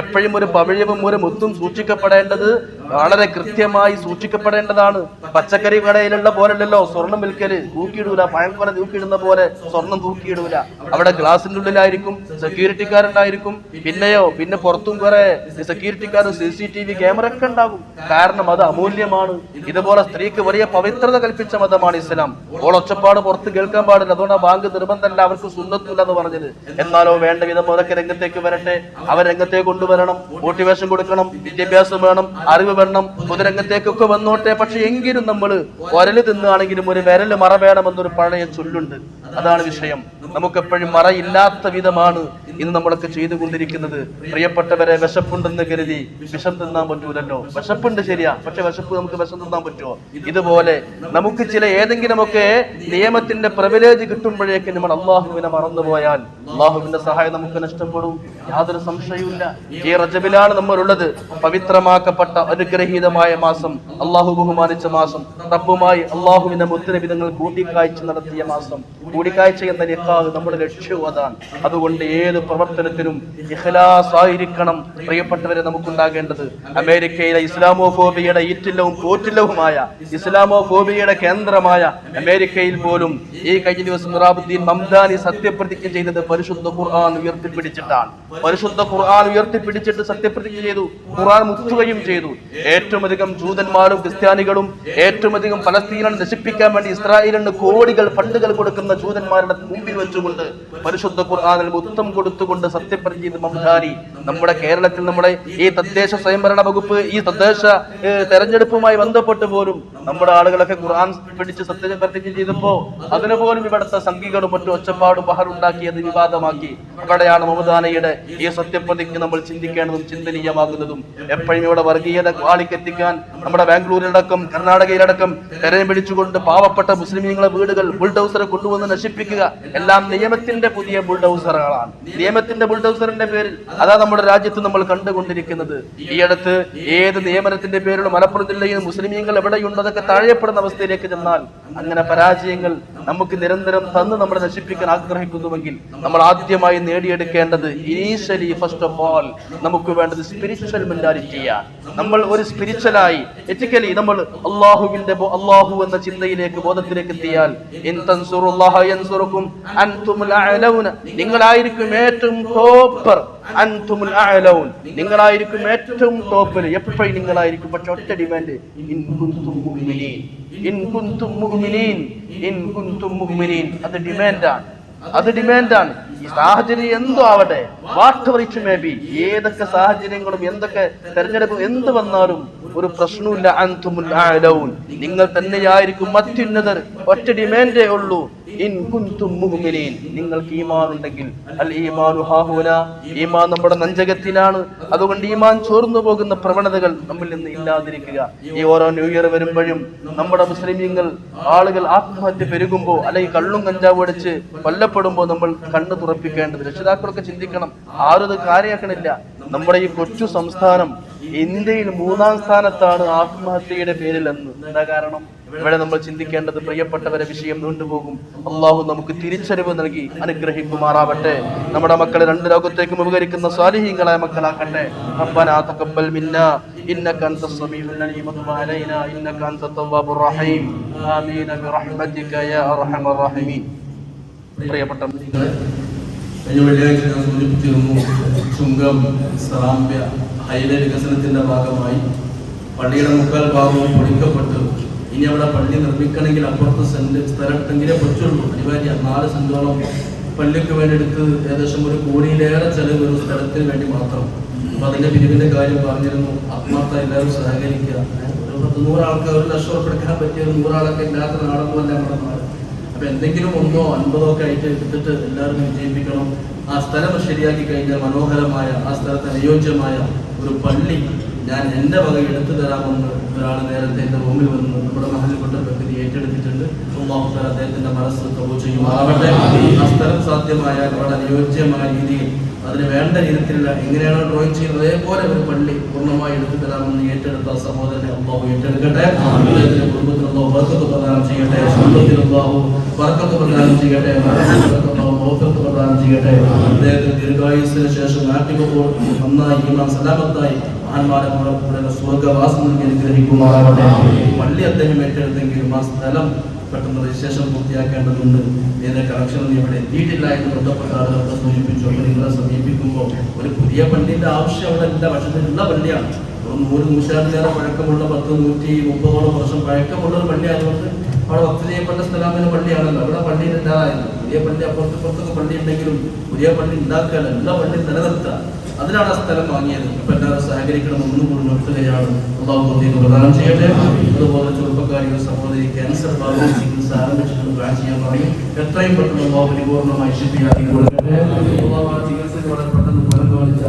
എപ്പോഴും ഒരു പവിഴവും ഒരു മുത്തും സൂക്ഷിക്കപ്പെടേണ്ടത് വളരെ കൃത്യമായി സൂക്ഷിക്കപ്പെടേണ്ടതാണ്. പച്ചക്കറി കടയിലുള്ള പോലല്ലോ സ്വർണം വിൽക്കൽ. തൂക്കിയിടൂല പഴംകൊല തൂക്കിയിടുന്ന പോലെ സ്വർണം തൂക്കിയിടൂല. അവിടെ ഗ്ലാസിന്റെ ഉള്ളിലായിരിക്കും സെക്യൂരിറ്റിക്കാരുണ്ടായിരിക്കും. പിന്നെയോ പിന്നെ പുറത്തും കുറെ സെക്യൂരിറ്റിക്കാർ C C T V camera ഒക്കെ ഉണ്ടാകും. കാരണം അത് അമൂല്യമാണ്. ഇതുപോലെ സ്ത്രീക്ക് വലിയ പവിത്രത കൽപ്പിച്ച മതമാണ് ഇസ്ലാം. ഓൾ ഒച്ചപ്പാട് പുറത്ത് കേൾക്കാൻ പാടില്ല. അതുകൊണ്ട് ആ ബാങ്ക് നിർബന്ധമല്ല അവർക്ക് സുന്നത്തില്ല എന്ന് പറഞ്ഞത്. എന്നാലോ വേണ്ട വിധം അതൊക്കെ രംഗത്തേക്ക് വരട്ടെ. അവർ രംഗത്തേക്ക് കൊണ്ടുവരണം. മോട്ടിവേഷൻ കൊടുക്കണം. വിദ്യാഭ്യാസം വേണം. അറിവ് വേണം. പൊതുരംഗത്തേക്കൊക്കെ വന്നോട്ടെ. പക്ഷെ എങ്കിലും നമ്മൾ ഒരൽ തിന്നുകയാണെങ്കിലും ഒരു വിരൽ മറ വേണമെന്നൊരു പഴയ ചൊല്ലുണ്ട്. അതാണ് വിഷയം. നമുക്കെപ്പോഴും മറയില്ലാത്ത വിധമാണ് ഇന്ന് നമ്മളൊക്കെ ചെയ്തുകൊണ്ടിരിക്കുന്നത്. പ്രിയപ്പെട്ടവരെ വിശപ്പുണ്ടെന്ന് കരുതി വിഷം തിന്നാൻ പറ്റൂലല്ലോ. വിശപ്പുണ്ട് ശരിയാ പക്ഷെ വിശപ്പ് നമുക്ക് വിഷം തിന്നാൻ പറ്റുമോ? ഇതുപോലെ നമുക്ക് ചില ഏതെങ്കിലുമൊക്കെ നിയമത്തിന്റെ പ്രിവിലേജ് കിട്ടുമ്പോഴേക്ക് നമ്മൾ അള്ളാഹുവിനെ മറന്നുപോയാൽ അള്ളാഹുവിന്റെ സഹായം നമുക്ക് നഷ്ടപ്പെടും. യാതൊരു സംശയവുമില്ല. ഈ റജബിലാണ് നമ്മളുള്ളത്. പവിത്രമാക്കപ്പെട്ട അനുഗ്രഹീതമായ മാസം അള്ളാഹു ബഹുമാനിച്ച മാസം റബ്ബുമായി അള്ളാഹുവിന്റെ മുത്തരവിധങ്ങൾ കൂട്ടിക്കാഴ്ച നടത്തിയ മാസം. കൂടിക്കാഴ്ച എന്ന നിക്കാഹ് നമ്മുടെ ലക്ഷ്യവും അതാണ്. അതുകൊണ്ട് ഏത് പ്രവർത്തനത്തിനും ഇഖ്ലാസ് ആയിരിക്കണം പ്രിയപ്പെട്ടവരെ നമുക്കുണ്ടാകേണ്ടത്. അമേരിക്കയിലെ ഇസ്ലാമോഫോബിയയുടെ ഈറ്റില്ലവും പോറ്റില്ലവുമായ ഇസ്ലാമോഫോബിയയുടെ കേന്ദ്രമായ അമേരിക്കയിൽ പോലും ഈ കഴിഞ്ഞ ദിവസം മുറാബുദ്ദീൻ മംദാനി സത്യപ്രതിജ്ഞ ചെയ്തത് പരിശുദ്ധ ഖുർആൻ ഉയർത്തിപ്പിടിച്ചിട്ടാണ്. പരിശുദ്ധ ഖുർആൻ ഉയർത്തിപ്പിടിച്ചിട്ട് സത്യപ്രതിജ്ഞ ചെയ്തു. ഖുർആൻ മുത്തുകയും ചെയ്തു. ഏറ്റവും അധികം ജൂതന്മാരും ക്രിസ്ത്യാനികളും ഏറ്റവും അധികം ഫലസ്തീനെ നശിപ്പിക്കാൻ വേണ്ടി ഇസ്രായേലിന് കോടികൾ ഫണ്ടുകൾ കൊടുക്കുന്ന ജൂതന്മാരുടെ മുമ്പിൽ വെച്ചുകൊണ്ട് പരിശുദ്ധ ഖുർആാനിൽ മുത്തം കൊടുത്തുകൊണ്ട് സത്യപ്രതിജ്ഞ മംഹാരി നമ്മുടെ കേരളത്തിൽ നമ്മുടെ ഈ തദ്ദേശ സ്വയംഭരണ വകുപ്പ് ഈ തദ്ദേശ തെരഞ്ഞെടുപ്പുമായി ബന്ധപ്പെട്ട് പോലും നമ്മുടെ ആളുകളൊക്കെ ഖുർആൻ പിടിച്ച് സത്യപ്രതിജ്ഞ ചെയ്തപ്പോ അതിന് പോലും ഇവിടുത്തെ സംഘികളും മറ്റു ഒച്ചപ്പാടും ബഹറുണ്ടാക്കിയത് വിവാദമാക്കി. അവിടെയാണ് മമദാനയുടെ ഈ സത്യപ്രതിജ്ഞ നമ്മൾ ചിന്തിക്കേണ്ടതും ചിന്തനീയമാകുന്നതും. എപ്പോഴും ഇവിടെ വർഗീയത വാളിക്കെത്തിക്കാൻ നമ്മുടെ ബാംഗ്ലൂരിലടക്കം കർണാടകയിലടക്കം കരയം പാവപ്പെട്ട മുസ്ലിം വീടുകൾ ബുൾഡൗസറെ കൊണ്ടുവന്ന് നശിപ്പിക്കുക എല്ലാം നിയമത്തിന്റെ പുതിയ ബുൾഡൗസറുകളാണ്. നിയമത്തിന്റെ ബുൾഡൗസറിന്റെ പേരിൽ അതാ നമ്മുടെ രാജ്യത്ത് നമ്മൾ കണ്ടുകൊണ്ടിരിക്കുന്നത്. ഈ അടുത്ത് ഏത് നിയമനത്തിന്റെ പേരിലും മലപ്പുറം ജില്ലയിൽ മുസ്ലിമീങ്ങൾ എവിടെയുണ്ടതൊക്കെ താഴെപ്പെടുന്ന അവസ്ഥയിലേക്ക് ചെന്നാൽ അങ്ങനെ പരാജയങ്ങൾ നമുക്ക് നിരന്തരം തന്ന് നമ്മളെ നശിപ്പിക്കാൻ ആഗ്രഹിക്കുന്നുവെങ്കിൽ നമ്മൾ ആദ്യമായി നേടിയെടുക്കേണ്ടത് ഇനീഷ്യലി ഫസ്റ്റ് ഓഫ് ഓൾ നമുക്ക് വേണ്ടത് സ്പിരിച്വൽ മെന്റാലിറ്റിയാണ് നമ്മൾ ഒരു സ്പിരിച്വലായി എത്തിക്കലി നമ്മൾ അള്ളാഹുവിന്റെ അള്ളാഹു എന്ന ചിന്തയിലേക്ക് ബോധത്തിലേക്ക് എത്തിയാൽ ഇൻ യൻസുറുക്കും അൻതുമുൽ അഅലൗന നിങ്ങളായിരിക്കും ഏറ്റവും ടോപ്പർ. അൻതുമുൽ അഅലൗൻ നിങ്ങളായിരിക്കും ഏറ്റവും ടോപ്പിൽ. എപ്പോഴും നിങ്ങളായിരിക്കും. പക്ഷെ ഒറ്റ ഡിമാൻഡ്. ഇൻ മുഅ്മിനീൻ ഇൻ മുഅ്മിനീൻ ഇൻ കുന്തും മുഅ്മിനീൻ അത് ഡിമാൻഡാണ്. അത് ഡിമാൻഡാണ് സാഹചര്യം എന്തോ ആവട്ടെ. വാട്ട് ഇറ്റ് മേ ബി ഏതൊക്കെ സാഹചര്യങ്ങളും എന്തൊക്കെ തെരഞ്ഞെടുപ്പ് എന്ത് വന്നാലും ഒരു പ്രശ്നമില്ല അഅലൗൻ നിങ്ങൾ തന്നെയായിരിക്കും അത്യുന്നതർ. ഒറ്റ ഡിമാൻഡേ ഉള്ളൂ. ഇൻ കുന്തും മുഅ്മിനീൻ നിങ്ങൾക്ക് ഈമാൻ ഉണ്ടെങ്കിൽ അൽ ഈമാനു ഹാഹുന. ഈമാൻ നമ്മുടെ നഞ്ചകത്തിലാണ്. അതുകൊണ്ട് ഈമാൻ ചോർന്നു പോകുന്ന പ്രവണതകൾ നമ്മിൽ നിന്ന് ഇല്ലാതിരിക്കുക. ഈ ഓരോ ന്യൂ ഇയർ വരുമ്പോഴും നമ്മുടെ മുസ്ലിം ആളുകൾ ആത്മഹത്യ പെരുകുമ്പോൾ അല്ലെങ്കിൽ കള്ളും കഞ്ചാവും അടിച്ച് കൊല്ലപ്പെടുമ്പോൾ നമ്മൾ കണ്ണ് തുറപ്പിക്കേണ്ടത് രക്ഷിതാക്കളൊക്കെ ചിന്തിക്കണം ആരും ഇത് കാര്യമാക്കണില്ല നമ്മുടെ ഈ കൊച്ചു സംസ്ഥാനം ഇന്ത്യയിൽ മൂന്നാം സ്ഥാനത്താണ് ആത്മഹത്യയുടെ പേരിൽ എന്ന് എന്താ കാരണം ഇവിടെ നമ്മൾ ചിന്തിക്കേണ്ടത് പ്രിയപ്പെട്ടവരെ വിഷയം നീണ്ടുപോകും അള്ളാഹു നമുക്ക് തിരിച്ചറിവ് നൽകി അനുഗ്രഹിക്കുമാറാവട്ടെ നമ്മുടെ മക്കളെ രണ്ട് ലോകത്തേക്കും ഉപകരിക്കുന്ന സ്വാലിഹീങ്ങളായ മക്കളാക്കട്ടെ റബ്ബനാ തഖബ്ബൽ മിന്നാ إنك أنت السميع العليم وتب علينا إنك أنت التواب الرحيم آمين برحمتك يا أرحم الراحمين പ്രിയപ്പെട്ട കഴിഞ്ഞ വെള്ളിയാഴ്ച ഞാൻ സൂചിപ്പിച്ചിരുന്നു ചുങ്കം സാമ്പ്യ ഹൈലേ വികസനത്തിന്റെ ഭാഗമായി പള്ളിയുടെ മുക്കാൽ ഭാഗവും പൊളിക്കപ്പെട്ട്. ഇനി അവിടെ പള്ളി നിർമ്മിക്കണമെങ്കിൽ അപ്പുറത്ത് സെന്റ് സ്ഥലത്തെങ്കിലേ പറ്റുള്ളൂ. അനിവാര്യ നാല് സെന്റോളം പള്ളിക്ക് വേണ്ടി എടുത്ത് ഏകദേശം ഒരു കോടിയിലേറെ ചെലവ് ഒരു സ്ഥലത്തിന് വേണ്ടി മാത്രം. അപ്പൊ അതിന്റെ പിരിവിന്റെ കാര്യം പറഞ്ഞിരുന്നു. ആത്മാർത്ഥ എല്ലാവരും സഹകരിക്കുക. ഒരു പത്ത് നൂറാൾക്ക് ഒരു ലക്ഷം ഉറപ്പെടുക്കാൻ പറ്റിയ നൂറാളൊക്കെ ഇല്ലാത്ത നാടൊന്നുമല്ല നമ്മുടെ നാട്. അപ്പൊ എന്തെങ്കിലും ഉണ്ടോ? അൻപതോ ഒക്കെ ആയിട്ട് എടുത്തിട്ട് എല്ലാവരും വിജയിപ്പിക്കണം. ആ സ്ഥലം ശരിയാക്കി കഴിഞ്ഞാൽ മനോഹരമായ ആ സ്ഥലത്ത് അനുയോജ്യമായ ഒരു പള്ളി ഞാൻ എന്റെ വക എടുത്തു തരാമെന്ന് ഒരാൾ നേരത്തെ എന്റെ റൂമിൽ വന്ന് നമ്മുടെ മഹലിൽപ്പെട്ട പ്രകൃതി ഏറ്റെടുത്തിട്ടുണ്ട്. അള്ളാഹു അദ്ദേഹത്തിന്റെ മനസ്സ് കബൂ ചെയ്യുമാറാവട്ടെ സ്ഥലം സാധ്യമായ വളരെ അനുയോജ്യമായ രീതിയിൽ അതിന് വേണ്ട രീതിയിലുള്ള എങ്ങനെയാണോ ഡ്രോയിങ് ചെയ്യുന്നത്? അതേപോലെ ഒരു പള്ളി പൂർണമായി എടുത്തു തരാമെന്ന് ഏറ്റെടുത്ത സഹോദരനെ അള്ളാഹു ഏറ്റെടുക്കട്ടെ. കുടുംബത്തിൽ അള്ളാഹു ബർക്കത്ത് പ്രദാനം ചെയ്യട്ടെ. കുടുംബത്തിൽ അള്ളാഹു ബർക്കത്ത് പ്രദാനം ചെയ്യട്ടെ. മൗഫത്ത് പ്രദാനം ചെയ്യട്ടെ അദ്ദേഹത്തിന് ദീർഘായുസിന് ശേഷം നാട്ടിപ്പോൾ നന്നായി ഇമാം സലാമത്തായി മഹാന്മാരെ കൂടെ സ്വർഗവാസം നൽകി അനുഗ്രഹിക്കുമാറാവട്ടെ. പള്ളി അദ്ദേഹം ഏറ്റെടുത്തെങ്കിലും ആ സ്ഥലം പെട്ടെന്ന് രജിസ്ട്രേഷൻ പൂർത്തിയാക്കേണ്ടതുണ്ട്. ഇതിന്റെ കണക്ഷൻ ഇവിടെ എത്തിയിട്ടില്ല എന്ന് ബന്ധപ്പെട്ട ആളുകളൊക്കെ സൂചിപ്പിച്ചു. അപ്പോൾ നിങ്ങളെ സമീപിക്കുമ്പോൾ ഒരു പുതിയ പള്ളിയുടെ ആവശ്യം അവിടെ ഇല്ല പക്ഷേ ഉള്ള പള്ളിയാണ്. നൂറ് നൂറ്റാണ്ടിലേറെ പഴക്കമുള്ള പത്ത് നൂറ്റി മുപ്പതോളം വർഷം പഴക്കമുള്ള ഒരു പള്ളി അവിടെ വക്ത ചെയ്യപ്പെട്ട സ്ഥലമിന് പള്ളിയാണല്ലോ. അവിടെ പള്ളി ഇല്ലാതായിരുന്നു പുതിയ പള്ളി അപ്പുറത്ത് പുറത്തൊക്കെ പള്ളി ഉണ്ടെങ്കിലും പുതിയ പള്ളി ഉണ്ടാക്കുകയല്ല എല്ലാ പള്ളി നിലനിർത്തുക. അതിനാണ് ആ സ്ഥലം വാങ്ങിയത്. ഇപ്പൊ എല്ലാവരും സഹകരിക്കണം ഒന്നുകൂടി നിർത്തുകയാണ്. പ്രത്യേകം പ്രദാനം ചെയ്യട്ടെ. അതുപോലെ ചെറുപ്പക്കാരികൾ സഹോദരി ക്യാൻസർ ഭാഗം ചികിത്സ ആരംഭിച്ചിട്ട് പ്ലാൻ ചെയ്യാൻ പറയും. എത്രയും പെട്ടെന്ന് അള്ളാഹു പരിപൂർണമായി ശിപ്പിയാക്കി കൊടുക്കട്ടെ. ചികിത്സയ്ക്ക് വളരെ പെട്ടെന്ന് ഫലം കാണിച്ച്